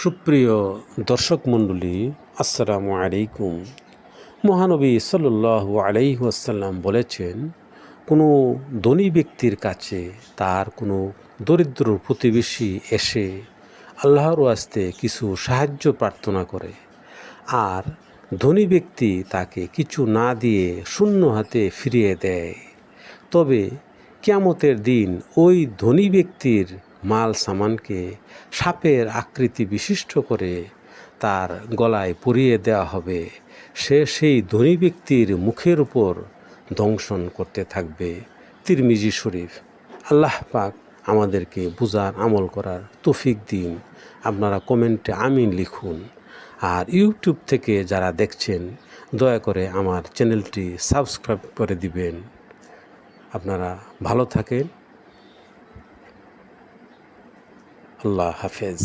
সুপ্রিয় দর্শক মণ্ডলী, আসসালামু আলাইকুম। মহানবী সাল্লাহ আলাইহাসাল্লাম বলেছেন, কোনো ধনী ব্যক্তির কাছে তার কোনো দরিদ্র প্রতিবেশী এসে আল্লাহর ওয়াস্তে কিছু সাহায্য প্রার্থনা করে, আর ধনী ব্যক্তি তাকে কিছু না দিয়ে শূন্য হাতে ফিরিয়ে দেয়। তবে কিয়ামতের দিন ওই ধনী ব্যক্তির মাল সামানকে সাপের আকৃতি বিশিষ্ট করে তার গলায় পরিয়ে দেওয়া হবে। সে সেই ধনী ব্যক্তির মুখের উপর দংশন করতে থাকবে। তিরমিজি শরীফ, আল্লাহ পাক আমাদেরকে বুজার আমল করার তৌফিক দিন। আপনারা কমেন্টে আমিন লিখুন। আর ইউটিউব থেকে যারা দেখছেন, দয়া করে আমার চ্যানেলটি সাবস্ক্রাইব করে দিবেন। আপনারা ভালো থাকেন। আল্লাহ হাফেজ।